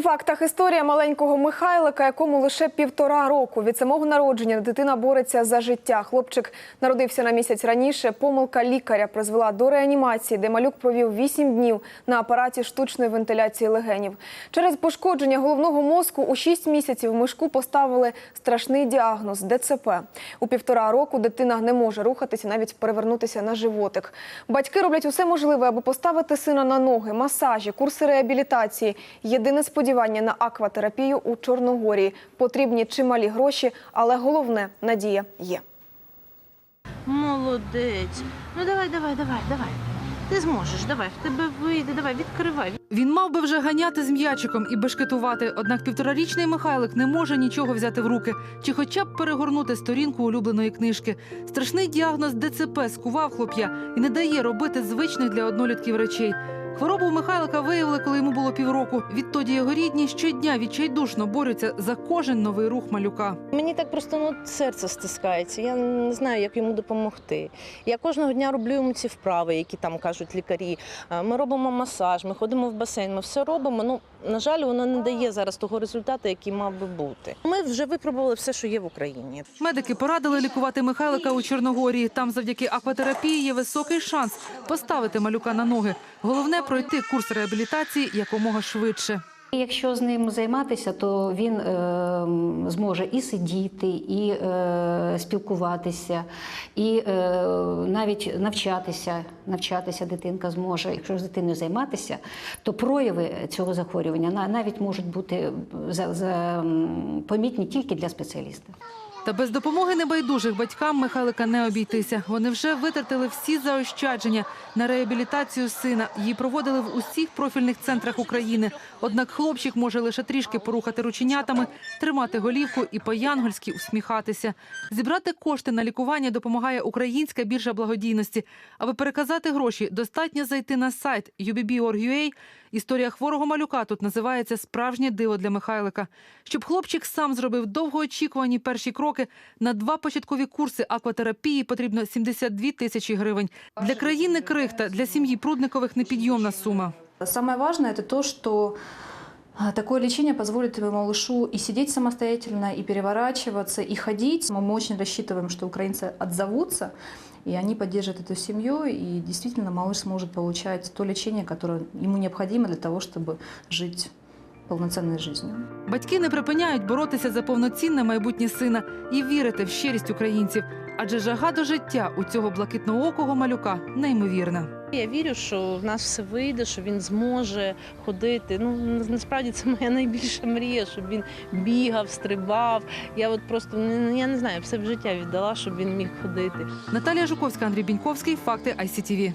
У фактах історія маленького Михайлика, якому лише півтора року від самого народження дитина бореться за життя. Хлопчик народився на місяць раніше. Помилка лікаря призвела до реанімації, де малюк провів 8 днів на апараті штучної вентиляції легенів. Через пошкодження головного мозку у 6 місяців мишку поставили страшний діагноз ДЦП. У півтора року дитина не може рухатися, навіть перевернутися на животик. Батьки роблять усе можливе, аби поставити сина на ноги, масажі, курси реабілітації. Єдине сподівання на акватерапію у Чорногорії. Потрібні чималі гроші, але головне надія є. Молодець. Ну давай, давай, давай, давай. Ти зможеш, давай, в тебе вийде, давай, відкривай. Він мав би вже ганяти з м'ячиком і бешкетувати, однак півторарічний Михайлик не може нічого взяти в руки чи хоча б перегорнути сторінку улюбленої книжки. Страшний діагноз ДЦП скував хлоп'я і не дає робити звичних для однолітків речей. Хворобу Михайлика виявили, коли йому було півроку. Відтоді його рідні щодня відчайдушно борються за кожен новий рух малюка. Мені так просто ну, серце стискається. Я не знаю, як йому допомогти. Я кожного дня роблю йому ці вправи, які там кажуть лікарі. Е, Ми робимо масаж, ми ходимо в басейн, ми все робимо. Ну, на жаль, воно не дає зараз того результату, який мав би бути. Ми вже випробували все, що є в Україні. Медики порадили лікувати Михайлика у Чорногорії. Там завдяки акватерапії є високий шанс поставити малюка на ноги. Головне пройти курс реабілітації якомога швидше. Якщо з ним займатися, то він е, зможе і сидіти, і е, спілкуватися, і е, навіть навчатися. Навчатися дитинка зможе. Якщо з дитиною займатися, то прояви цього захворювання на- навіть можуть бути за, за, помітні тільки для спеціаліста. Та без допомоги небайдужих батькам Михайлика не обійтися. Вони вже витратили всі заощадження на реабілітацію сина. Її проводили в усіх профільних центрах України. Однак хлопчик може лише трішки порухати рученятами, тримати голівку і по-янгольськи усміхатися. Зібрати кошти на лікування допомагає українська біржа благодійності. Аби переказати гроші, достатньо зайти на сайт UBB.org.ua. Історія хворого малюка тут називається Справжнє диво для Михайлика. Щоб хлопчик сам зробив довгоочікувані перші кроки, на два початкові курси акватерапії потрібно 72 тисячі гривень. Для країни крихта, для сім'ї Прудникових непідйомна сума. Самое важное это то, что а, Такое лечение позволит малышу и сидеть самостоятельно, и переворачиваться, и ходить. Мы очень рассчитываем, что украинцы отзовутся, и они поддержат эту семью, и действительно малыш сможет получать то лечение, которое ему необходимо для того, чтобы жить полноценной жизнью. Батьки не припиняють боротися за повноцінне майбутнє сина і вірити в щирість українців. Адже жага до життя у цього блакитноокого малюка неймовірна. Я вірю, що в нас все вийде, що він зможе ходити. Ну насправді це моя найбільша мрія, щоб він бігав, стрибав. Я от просто не- я не знаю, все в життя віддала, щоб він міг ходити. Наталія Жуковська, Андрій Біньковський. Факти ICTV.